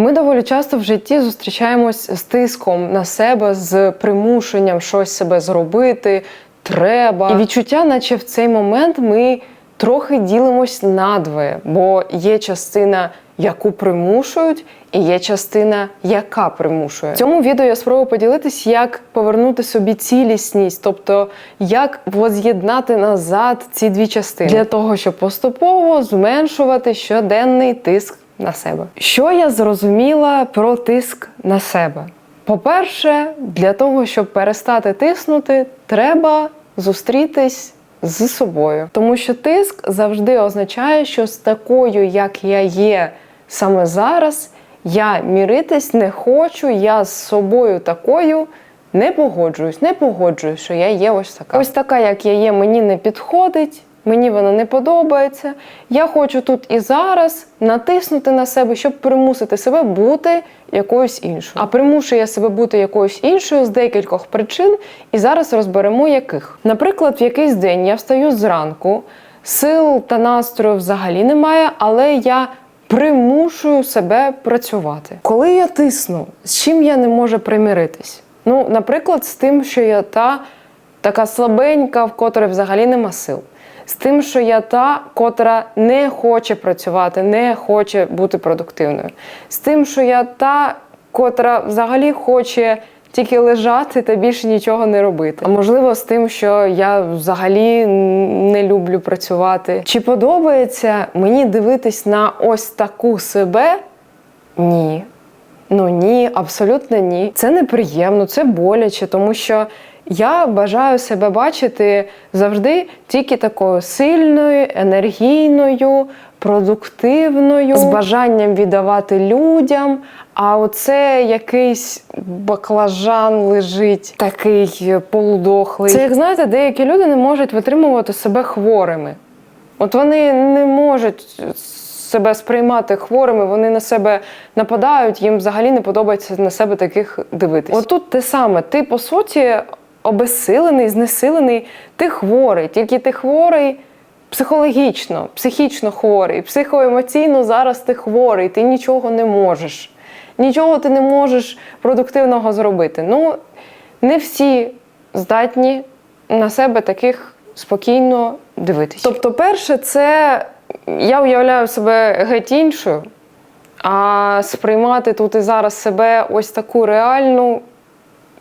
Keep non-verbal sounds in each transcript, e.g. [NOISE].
Ми доволі часто в житті зустрічаємось з тиском на себе, з примушенням щось себе зробити. Треба. І відчуття, наче в цей момент ми трохи ділимось надвоє, бо є частина, яку примушують, і є частина, яка примушує. В цьому відео я спробую поділитись, як повернути собі цілісність, тобто як воз'єднати назад ці дві частини для того, щоб поступово зменшувати щоденний тиск на себе. Що я зрозуміла про тиск на себе? По-перше, для того, щоб перестати тиснути, треба зустрітись з собою. Тому що тиск завжди означає, що з такою, як я є саме зараз, я міритись не хочу, я з собою такою. Не погоджуюсь, не погоджуюсь, що я є ось така. Ось така, як я є, мені не підходить, мені вона не подобається. Я хочу тут і зараз натиснути на себе, щоб примусити себе бути якоюсь іншою. А примушую я себе бути якоюсь іншою з декількох причин, і зараз розберемо яких. Наприклад, в якийсь день я встаю зранку, сил та настрою взагалі немає, але я примушую себе працювати. Коли я тисну, з чим я не можу примиритись? Ну, наприклад, з тим, що я та така слабенька, в котрої взагалі нема сил. З тим, що я та, котра не хоче працювати, не хоче бути продуктивною. З тим, що я та, котра взагалі хоче тільки лежати та більше нічого не робити. А можливо, з тим, що я взагалі не люблю працювати. Чи подобається мені дивитись на ось таку себе? Ні. Ну ні, абсолютно ні. Це неприємно, це боляче, тому що я бажаю себе бачити завжди тільки такою сильною, енергійною, продуктивною, з бажанням віддавати людям. А оце якийсь баклажан лежить, такий полудохлий. Це як знаєте, деякі люди не можуть витримувати себе хворими. От вони не можуть себе сприймати хворими, вони на себе нападають, їм взагалі не подобається на себе таких дивитись. Отут те саме, ти по суті обезсилений, знесилений, ти хворий, тільки ти хворий психологічно, психічно хворий, психоемоційно зараз ти хворий, ти нічого не можеш. Нічого ти не можеш продуктивного зробити. Ну, не всі здатні на себе таких спокійно дивитися. Тобто, перше, це я уявляю себе геть іншою, а сприймати тут і зараз себе ось таку реальну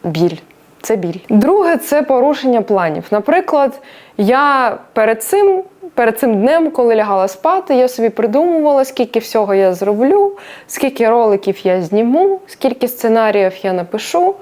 біль. Це біль. Друге це порушення планів. Наприклад, я перед цим, перед цим днем, коли лягала спати, я собі придумувала, скільки всього я зроблю, скільки роликів я зніму, скільки сценаріїв я напишу.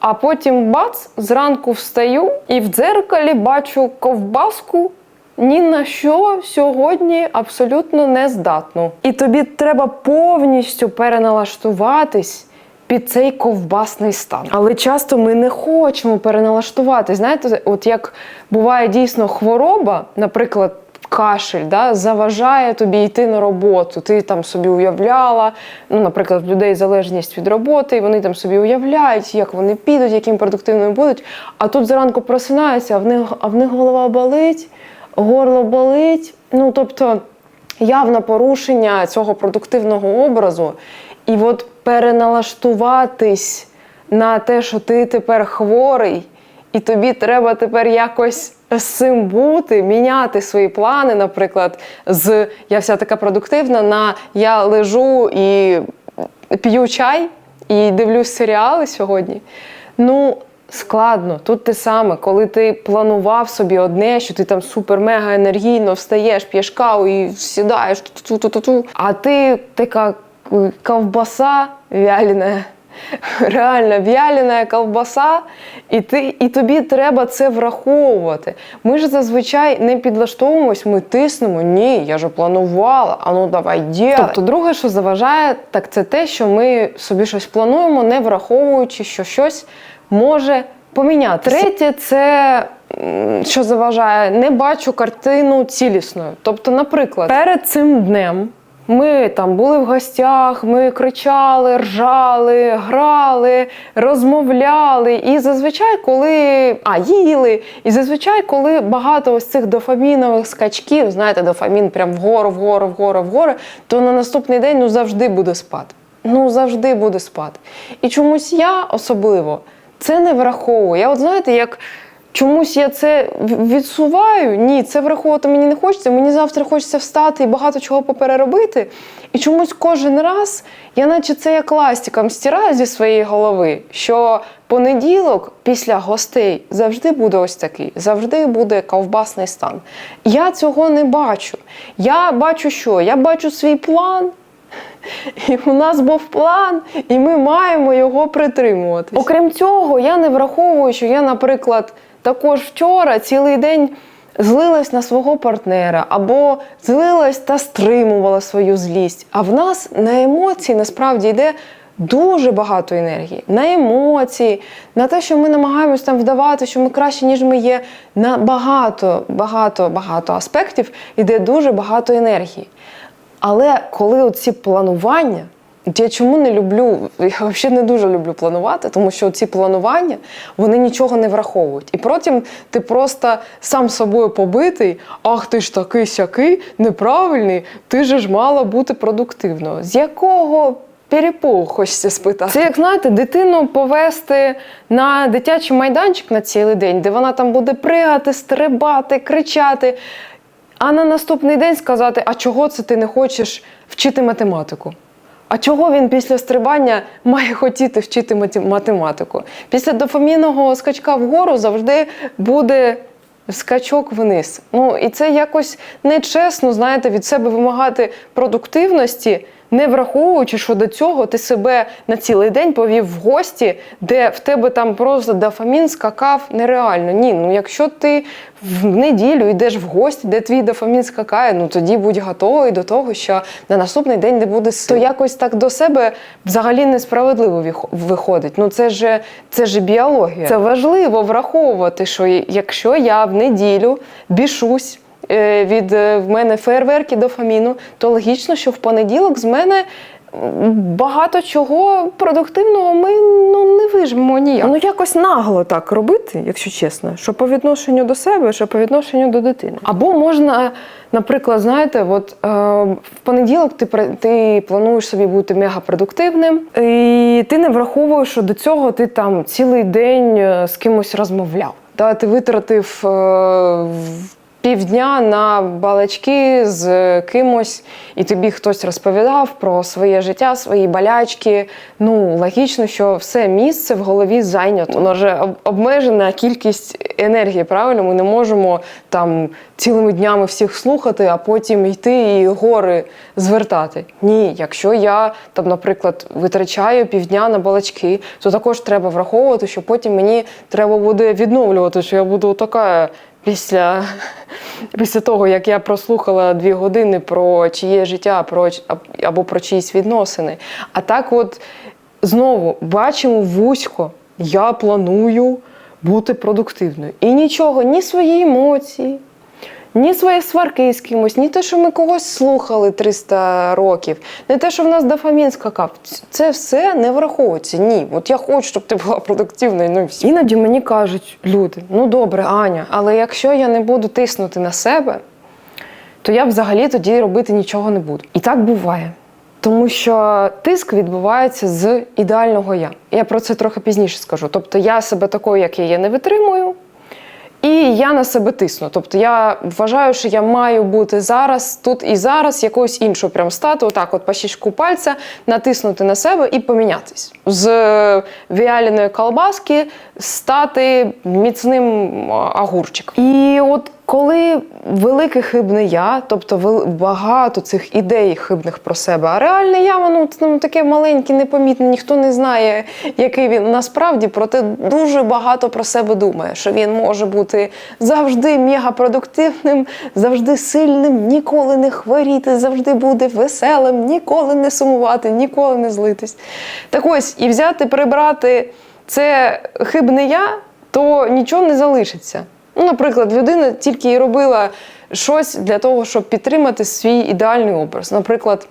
А потім бац, зранку встаю і в дзеркалі бачу ковбаску. Ні на що сьогодні абсолютно не здатну. І тобі треба повністю переналаштуватись під цей ковбасний стан. Але часто ми не хочемо переналаштувати. Знаєте, от як буває дійсно хвороба, наприклад. Кашель да, заважає тобі йти на роботу. Ти там собі уявляла, ну, наприклад, людей залежність від роботи, і вони там собі уявляють, як вони підуть, яким продуктивними будуть. А тут зранку просинаються, а в них, а в них голова болить, горло болить. Ну, тобто явне порушення цього продуктивного образу. І от переналаштуватись на те, що ти тепер хворий, і тобі треба тепер якось з цим бути, міняти свої плани, наприклад, з я вся така продуктивна на я лежу і п'ю чай і дивлюсь серіали сьогодні. Ну, складно. Тут те саме, коли ти планував собі одне, що ти там супер-мега енергійно встаєш, п'єш каву і сідаєш, ту-ту-ту-ту, а ти така ковбаса вяленая. [LAUGHS] Реально в'ялена ковбаса, і ти, і тобі треба це враховувати. Ми ж зазвичай не підлаштовуємось, ми тиснемо. Ні, я ж планувала, а ну давай діяти. Тобто, друге, що заважає, так це те, що ми собі щось плануємо, не враховуючи, що щось може поміняти. Третє, це що заважає, не бачу картину цілісною. Тобто, наприклад, перед цим днем. Ми там були в гостях, ми кричали, ржали, грали, розмовляли. І зазвичай, коли а їли, і зазвичай, коли багато ось цих дофамінових скачків, знаєте, дофамін прям вгору, вгору, вгору, вгору, то на наступний день ну завжди буде спад. ну завжди буде спад. І чомусь я особливо це не враховую. Я, от знаєте, як чомусь я це відсуваю. Ні, це враховувати мені не хочеться. Мені завтра хочеться встати і багато чого попереробити. І чомусь кожен раз я, наче це як ластиком стираю зі своєї голови, що понеділок після гостей завжди буде ось такий, завжди буде ковбасний стан. Я цього не бачу. Я бачу що? Я бачу свій план. І у нас був план, і ми маємо його притримуватись. Окрім цього, я не враховую, що я, наприклад, також вчора цілий день злилась на свого партнера або злилась та стримувала свою злість. А в нас на емоції насправді йде. Дуже багато енергії на емоції, на те, що ми намагаємось там вдавати, що ми краще, ніж ми є. На багато, багато, багато аспектів йде дуже багато енергії. Але коли ці планування, я чому не люблю, я взагалі не дуже люблю планувати, тому що ці планування вони нічого не враховують. І потім ти просто сам собою побитий, ах ти ж такий сякий, неправильний, ти же ж мала бути продуктивною. З якого перепугу хочеться спитати? Це як знаєте, дитину повести на дитячий майданчик на цілий день, де вона там буде пригати, стрибати, кричати. А на наступний день сказати, а чого це ти не хочеш вчити математику? А чого він після стрибання має хотіти вчити мати- математику? Після дофамінного скачка вгору завжди буде скачок вниз. Ну і це якось нечесно, знаєте, від себе вимагати продуктивності, не враховуючи, що до цього ти себе на цілий день повів в гості, де в тебе там просто дофамін скакав нереально. Ні, ну якщо ти в неділю йдеш в гості, де твій дофамін скакає, ну тоді будь готовий до того, що на наступний день не буде сил. То якось так до себе взагалі несправедливо виходить. Ну це ж це ж біологія. Це важливо враховувати, що якщо я в неділю бішусь. Е, Від е, в мене фейерверки дофаміну, то логічно, що в понеділок з мене багато чого продуктивного ми ну не вижмемо ніяк. Ну якось нагло так робити, якщо чесно, що по відношенню до себе, що по відношенню до дитини. Або можна, наприклад, знаєте, от е, в понеділок ти ти плануєш собі бути мегапродуктивним, і ти не враховуєш, що до цього ти там цілий день е, з кимось розмовляв. Та ти витратив е, півдня на балачки з кимось, і тобі хтось розповідав про своє життя, свої болячки. Ну, логічно, що все місце в голові зайнято. Воно вже обмежена кількість енергії. Правильно, ми не можемо там цілими днями всіх слухати, а потім йти і гори звертати. Ні, якщо я там, наприклад, витрачаю півдня на балачки, то також треба враховувати, що потім мені треба буде відновлювати, що я буду така після, після того, як я прослухала дві години про чиє життя, про або про чиїсь відносини. А так, от знову бачимо вузько, я планую бути продуктивною. І нічого, ні свої емоції, ні свої сварки з кимось, ні те, що ми когось слухали 300 років, не те, що в нас дофамін скакав. Це все не враховується. Ні, от я хочу, щоб ти була продуктивною. Ну всі. Іноді мені кажуть люди: ну добре, Аня, але якщо я не буду тиснути на себе, то я взагалі тоді робити нічого не буду. І так буває. Тому що тиск відбувається з ідеального я. Я про це трохи пізніше скажу. Тобто я себе такою, як я є, не витримую. І я на себе тисну. Тобто я вважаю, що я маю бути зараз, тут і зараз якоюсь іншою прям стати, отак, от по щічку пальця, натиснути на себе і помінятись. З віаліної колбаски стати міцним агурчиком. І от коли велике хибне я, тобто багато цих ідей хибних про себе, а реальне я, воно ну, таке маленьке, непомітне, ніхто не знає, який він насправді, проте дуже багато про себе думає, що він може бути завжди мегапродуктивним, завжди сильним, ніколи не хворіти, завжди буде веселим, ніколи не сумувати, ніколи не злитись. Так ось, і взяти, прибрати це хибне я, то нічого не залишиться. Ну, наприклад, людина тільки і робила щось для того, щоб підтримати свій ідеальний образ. Наприклад,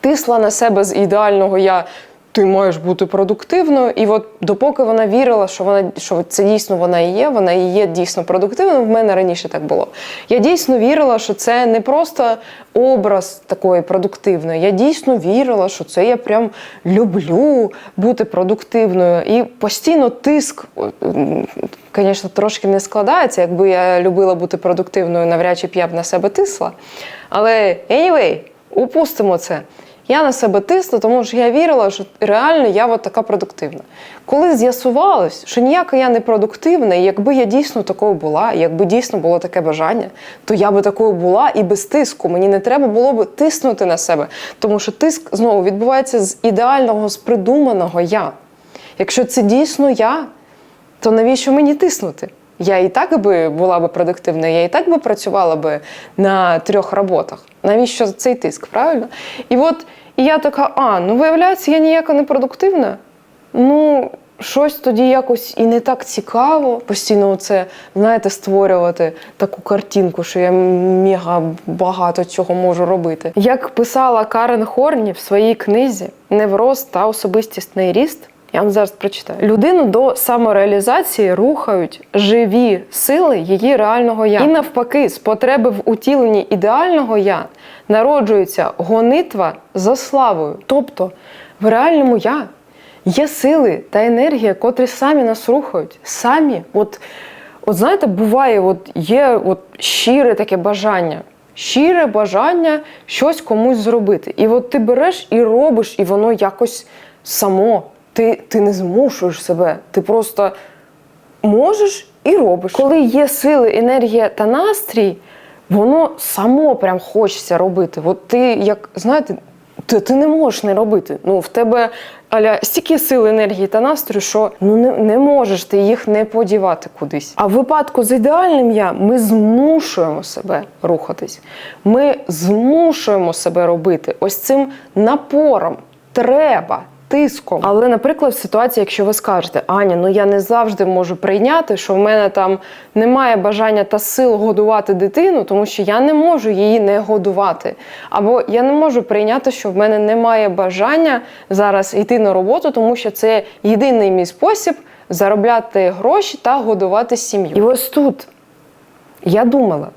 тисла на себе з ідеального я ти маєш бути продуктивною. І от допоки вона вірила, що вона що це дійсно вона і є, вона і є дійсно продуктивною. В мене раніше так було. Я дійсно вірила, що це не просто образ такої продуктивної. Я дійсно вірила, що це я прям люблю бути продуктивною. І постійно тиск, звісно, трошки не складається. Якби я любила бути продуктивною, навряд чи б я б на себе тисла. Але anyway, упустимо це. Я на себе тисну, тому що я вірила, що реально я от така продуктивна. Коли з'ясувалось, що ніяка я не продуктивна, і якби я дійсно такою була, якби дійсно було таке бажання, то я би такою була і без тиску. Мені не треба було б тиснути на себе, тому що тиск знову відбувається з ідеального, з придуманого я. Якщо це дійсно я, то навіщо мені тиснути? Я і так би була би продуктивна, я і так би працювала би на трьох роботах. Навіщо цей тиск, правильно? І от і я така: а, ну виявляється, я ніяка не продуктивна. Ну, щось тоді якось і не так цікаво постійно це, знаєте, створювати таку картинку, що я мега багато чого можу робити. Як писала Карен Хорні в своїй книзі Невроз та особистісний ріст. Я вам зараз прочитаю. Людину до самореалізації рухають живі сили її реального я. І навпаки, з потреби в утіленні ідеального я народжується гонитва за славою. Тобто в реальному я є сили та енергія, котрі самі нас рухають. Самі, от, от знаєте, буває, от є от щире таке бажання. Щире бажання щось комусь зробити. І от ти береш і робиш, і воно якось само. Ти, ти не змушуєш себе, ти просто можеш і робиш. Коли є сили, енергія та настрій, воно само прям хочеться робити. От ти, як знаєте, ти, ти не можеш не робити. Ну, в тебе аля стільки сил, енергії та настрою, що ну не, не можеш ти їх не подівати кудись. А в випадку з ідеальним я ми змушуємо себе рухатись. Ми змушуємо себе робити ось цим напором. Треба тиском. Але, наприклад, в ситуації, якщо ви скажете, Аня, ну я не завжди можу прийняти, що в мене там немає бажання та сил годувати дитину, тому що я не можу її не годувати. Або я не можу прийняти, що в мене немає бажання зараз йти на роботу, тому що це єдиний мій спосіб заробляти гроші та годувати сім'ю. І ось тут я думала,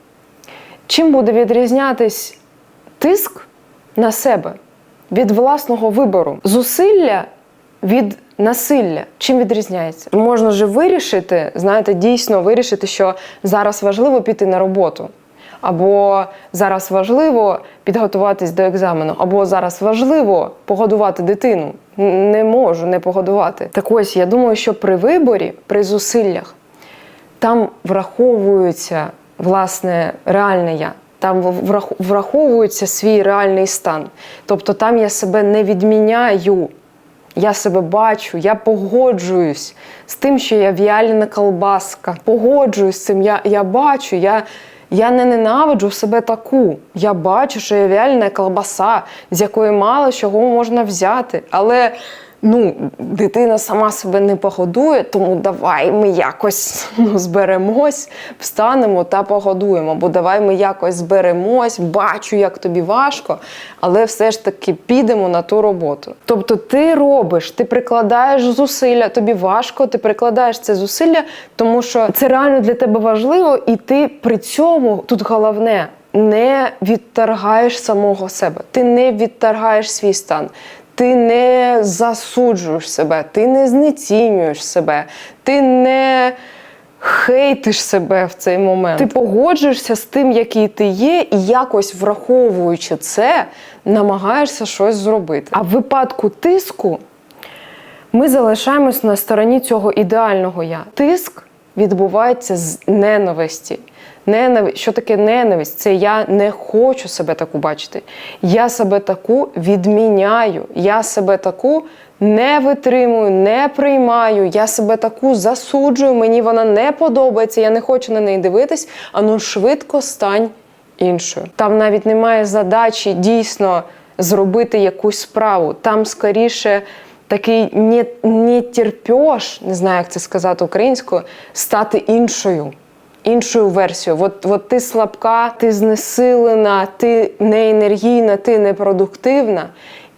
чим буде відрізнятись тиск на себе від власного вибору. Зусилля від насилля. Чим відрізняється? Можна же вирішити, знаєте, дійсно вирішити, що зараз важливо піти на роботу. Або зараз важливо підготуватись до екзамену, або зараз важливо погодувати дитину. Не можу не погодувати. Так ось я думаю, що при виборі, при зусиллях, там враховується власне реальне я там враховується свій реальний стан. Тобто там я себе не відміняю, я себе бачу, я погоджуюсь з тим, що я в'ялена колбаска. Погоджуюсь з цим, я я бачу, я я не ненавиджу себе таку. Я бачу, що я в'ялена колбаса, з якої мало чого можна взяти. Але ну, дитина сама себе не погодує, тому давай ми якось [LAUGHS] ну, зберемось, встанемо та погодуємо. Бо давай ми якось зберемось, бачу, як тобі важко, але все ж таки підемо на ту роботу. Тобто ти робиш, ти прикладаєш зусилля, тобі важко, ти прикладаєш це зусилля, тому що це реально для тебе важливо, і ти при цьому тут головне. Не відторгаєш самого себе, ти не відторгаєш свій стан ти не засуджуєш себе, ти не знецінюєш себе, ти не хейтиш себе в цей момент. Ти погоджуєшся з тим, який ти є, і якось враховуючи це, намагаєшся щось зробити. А в випадку тиску ми залишаємось на стороні цього ідеального я. Тиск відбувається з ненависті. Ненависть, що таке ненависть? Це я не хочу себе таку бачити. Я себе таку відміняю. Я себе таку не витримую, не приймаю. Я себе таку засуджую. Мені вона не подобається. Я не хочу на неї дивитись. Ану швидко стань іншою. Там навіть немає задачі дійсно зробити якусь справу. Там скоріше. Такий не, не терпеш, не знаю, як це сказати українською, стати іншою іншою версією. От, от ти слабка, ти знесилена, ти не енергійна, ти непродуктивна.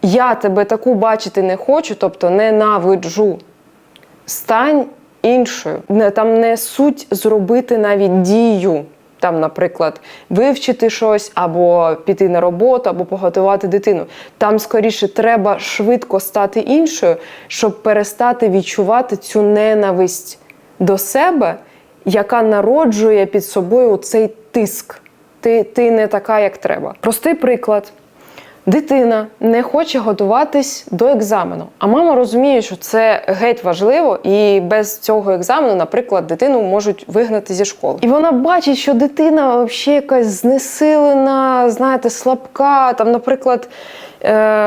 я тебе таку бачити не хочу, тобто ненавиджу. Стань іншою. Там не суть зробити навіть дію. Там, наприклад, вивчити щось, або піти на роботу, або поготувати дитину. Там скоріше треба швидко стати іншою, щоб перестати відчувати цю ненависть до себе, яка народжує під собою цей тиск. Ти, ти не така, як треба. Простий приклад. Дитина не хоче готуватись до екзамену, а мама розуміє, що це геть важливо, і без цього екзамену, наприклад, дитину можуть вигнати зі школи. І вона бачить, що дитина взагалі якась знесилена, знаєте, слабка. Там, наприклад,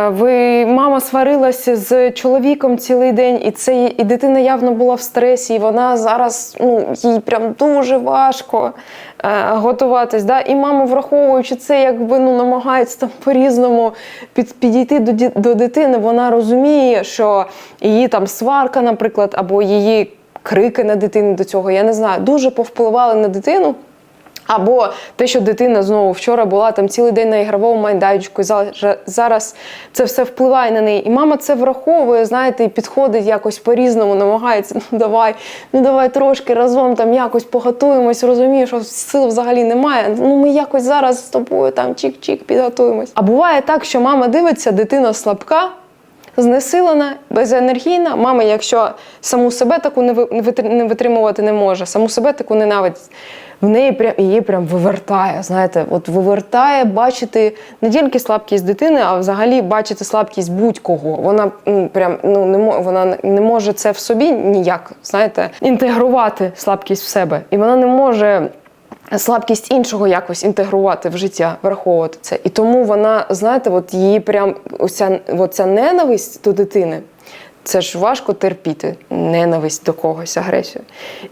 ви мама сварилася з чоловіком цілий день, і це і дитина явно була в стресі, і вона зараз ну їй прям дуже важко е, готуватись. Да? І мама, враховуючи це, якби ну намагається там по-різному під, підійти до, до дитини, вона розуміє, що її там сварка, наприклад, або її крики на дитину до цього, я не знаю, дуже повпливали на дитину. Або те, що дитина знову вчора була там цілий день на ігровому майданчику, зараз це все впливає на неї. І мама це враховує, знаєте, і підходить якось по-різному, намагається, ну давай, ну давай трошки разом там якось поготуємось, розумію, що сил взагалі немає. Ну ми якось зараз з тобою там чик-чик підготуємось. А буває так, що мама дивиться, дитина слабка. Знесилена, безенергійна. Мама, якщо саму себе таку не ви- не витримувати не може, саму себе таку ненавидить, в неї прям її прям вивертає. Знаєте, от вивертає бачити не тільки слабкість дитини, а взагалі бачити слабкість будь-кого. Вона прям ну не вона не може це в собі ніяк, знаєте, інтегрувати слабкість в себе, і вона не може слабкість іншого якось інтегрувати в життя, враховувати це. І тому вона, знаєте, от її прям оця, оця ненависть до дитини. Це ж важко терпіти ненависть до когось, агресію.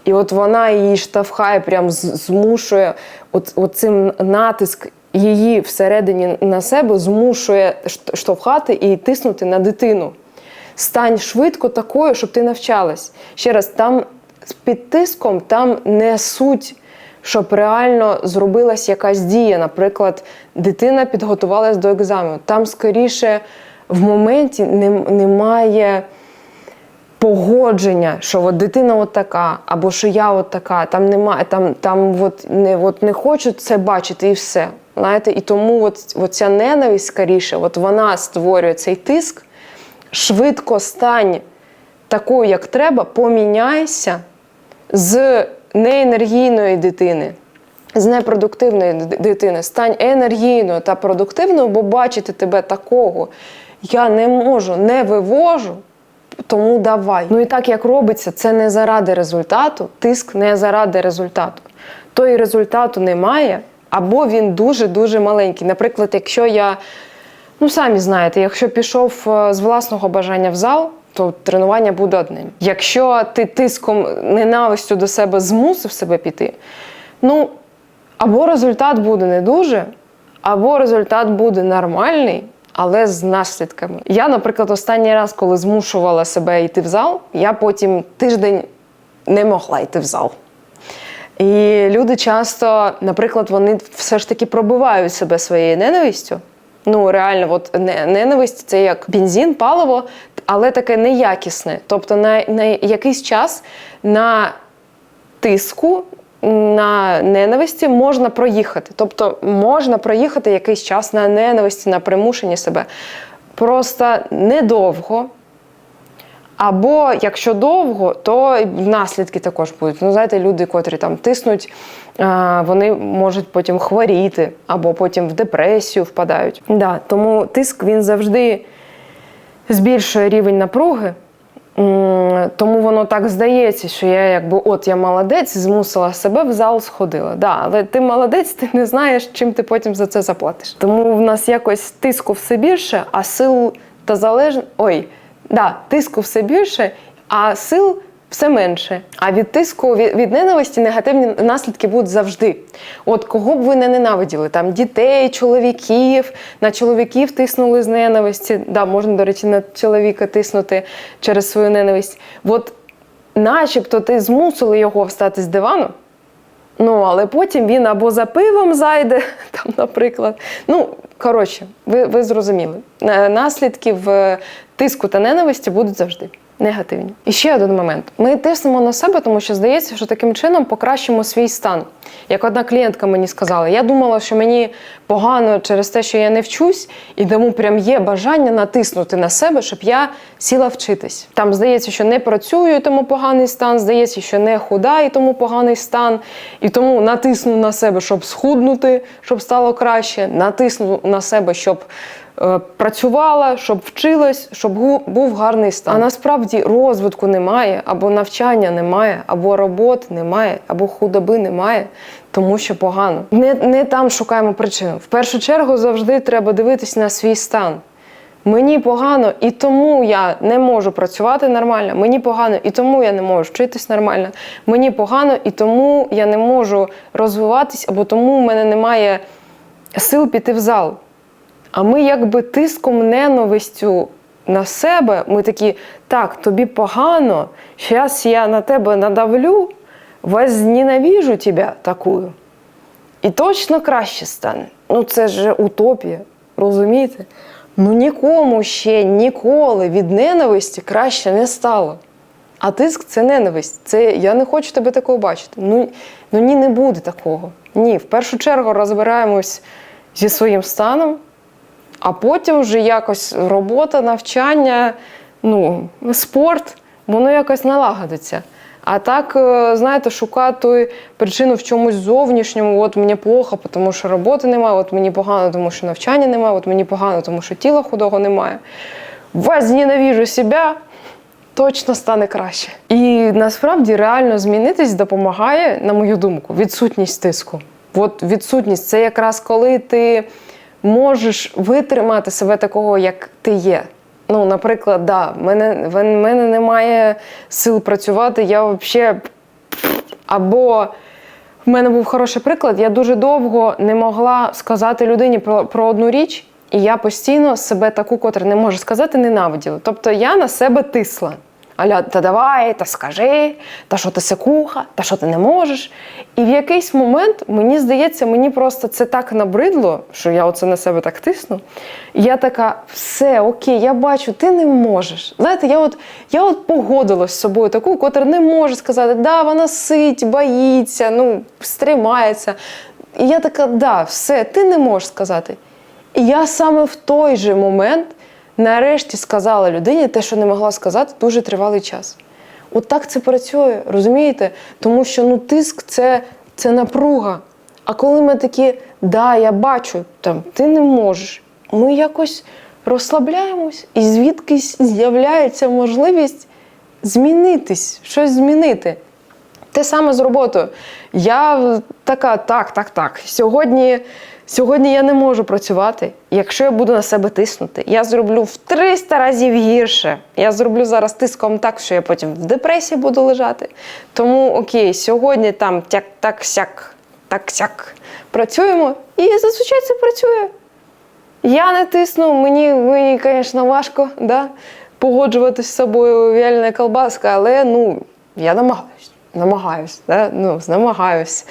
І от вона її штовхає, прям змушує от, оцим натиск її всередині на себе змушує штовхати і тиснути на дитину. Стань швидко такою, щоб ти навчалась. Ще раз, там під тиском там не суть, щоб реально зробилась якась дія. Наприклад, дитина підготувалась до екзамену. Там скоріше в моменті немає погодження, що от дитина от така, або що я от така, там немає, там, там от не, от не хочу це бачити і все. Знаєте, і тому от, от ця ненависть скоріше, от вона створює цей тиск, швидко стань такою, як треба, поміняйся з неенергійної дитини. З непродуктивної дитини стань енергійною та продуктивною, бо бачити тебе такого я не можу, не вивожу, тому давай. Ну і так як робиться, це не заради результату, тиск не заради результату. То і результату немає, або він дуже-дуже маленький. Наприклад, якщо я, ну самі знаєте, якщо пішов е, з власного бажання в зал, то тренування буде одним. Якщо ти тиском ненавистю до себе змусив себе піти, ну або результат буде не дуже, або результат буде нормальний, але з наслідками. Я, наприклад, останній раз, коли змушувала себе йти в зал, я потім тиждень не могла йти в зал. І люди часто, наприклад, вони все ж таки пробивають себе своєю ненавистю. Ну, реально, от ненависть це як бензин, паливо, але таке неякісне. Тобто на, на якийсь час на тиску, на ненависті можна проїхати. Тобто можна проїхати якийсь час на ненависті, на примушенні себе. Просто недовго. Або якщо довго, то наслідки також будуть. Ну, знаєте, люди, котрі там тиснуть, вони можуть потім хворіти, або потім в депресію впадають. Да, тому тиск він завжди збільшує рівень напруги. Тому воно так здається, що я якби от я молодець, змусила себе в зал сходила. Да, але ти молодець, ти не знаєш, чим ти потім за це заплатиш. Тому в нас якось тиску все більше, а сил та залежно. Ой, да, тиску все більше, а сил все менше. А від тиску, від, від ненависті негативні наслідки будуть завжди. От кого б ви не ненавиділи, там дітей, чоловіків, на чоловіків тиснули з ненависті. Да, можна, до речі, на чоловіка тиснути через свою ненависть. От начебто ти змусили його встати з дивану. Ну, але потім він або за пивом зайде, [LAUGHS] там, наприклад. Ну, коротше, ви, ви зрозуміли. Е, Наслідки тиску та ненависті будуть завжди негативні. І ще один момент: ми тиснемо на себе, тому що здається, що таким чином покращимо свій стан. Як одна клієнтка мені сказала, я думала, що мені погано через те, що я не вчусь, і тому прям є бажання натиснути на себе, щоб я сіла вчитись. Там здається, що не працюю, і тому поганий стан, здається, що не худа, і тому поганий стан. І тому натисну на себе, щоб схуднути, щоб стало краще, натисну на себе, щоб працювала, щоб вчилась, щоб був гарний стан. А насправді розвитку немає, або навчання немає, або роботи немає, або худоби немає, тому що погано. Не, не там шукаємо причину. В першу чергу завжди треба дивитись на свій стан. Мені погано, і тому я не можу працювати нормально. Мені погано, і тому я не можу вчитись нормально. Мені погано, і тому я не можу розвиватись, або тому в мене немає сил піти в зал. А ми якби тиском ненавистю на себе, ми такі, так, тобі погано, зараз я на тебе надавлю, возненавижу тебе такою. І точно краще стане. Ну це ж утопія, розумієте? Ну нікому ще ніколи від ненависті краще не стало. А тиск це ненависть. Це я не хочу тебе такого бачити. Ну, ну ні, не буде такого. Ні, в першу чергу розбираємось зі своїм станом, а потім вже якось робота, навчання, ну, спорт, воно якось налагодиться. А так, е, знаєте, шукати причину в чомусь зовнішньому, от мені плохо, тому що роботи немає, от мені погано, тому що навчання немає, от мені погано, тому що тіла худого немає. Возненавижу себе, точно стане краще. І насправді реально змінитись допомагає, на мою думку, відсутність тиску. От відсутність це якраз коли ти можеш витримати себе такого, як ти є. Ну, наприклад, да, в мене, в мене немає сил працювати, я взагалі. Або в мене був хороший приклад, я дуже довго не могла сказати людині про, про одну річ, і я постійно себе таку, котра не може сказати, ненавиділа. Тобто я на себе тисла. Аля, та давай, та скажи, та що ти секуха, та що ти не можеш. І в якийсь момент, мені здається, мені просто це так набридло, що я оце на себе так тисну. І я така, все, окей, я бачу, ти не можеш. Знаєте, я от, я от погодилась з собою таку, котра не може сказати, да, вона сить, боїться, ну, стримається. І я така, да, все, ти не можеш сказати. І я саме в той же момент нарешті сказала людині те, що не могла сказати дуже тривалий час. От так це працює, розумієте? Тому що ну, тиск це, це напруга. А коли ми такі, да, я бачу, там, ти не можеш, ми якось розслабляємось, і звідкись з'являється можливість змінитись, щось змінити. Те саме з роботою. Я така, так, так, так. Сьогодні, сьогодні я не можу працювати. Якщо я буду на себе тиснути, я зроблю в 300 разів гірше. Я зроблю зараз тиском так, що я потім в депресії буду лежати. Тому окей, сьогодні там тяк, так, сяк, так, сяк. Працюємо, і зазвичай це працює. Я не тисну, мені, мені звісно, важко да, погоджуватись з собою вяльна колбаска, але ну, я намагаюсь. Намагаюсь, да? ну, намагаюсь.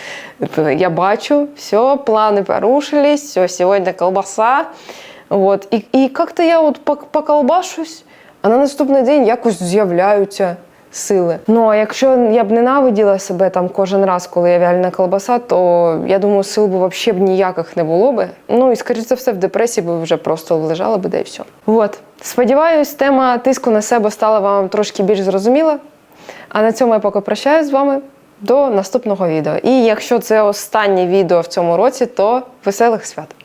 Я бачу, все, планы порушились, все, сегодня колбаса. Вот. І, і як-то я от пок- поколбашусь, а на наступний день якось з'являються сили. Ну а якщо я б ненавиділа себе там кожен раз, коли я вяльна колбаса, то я думаю, сил би взагалі б ніяких не було би. Ну і скоріш за все, в депресії би вже просто лежала би, де і все. От. Сподіваюсь, тема тиску на себе стала вам трошки більш зрозуміла. А на цьому я поки прощаюсь з вами до наступного відео. І якщо це останнє відео в цьому році, то веселих свят!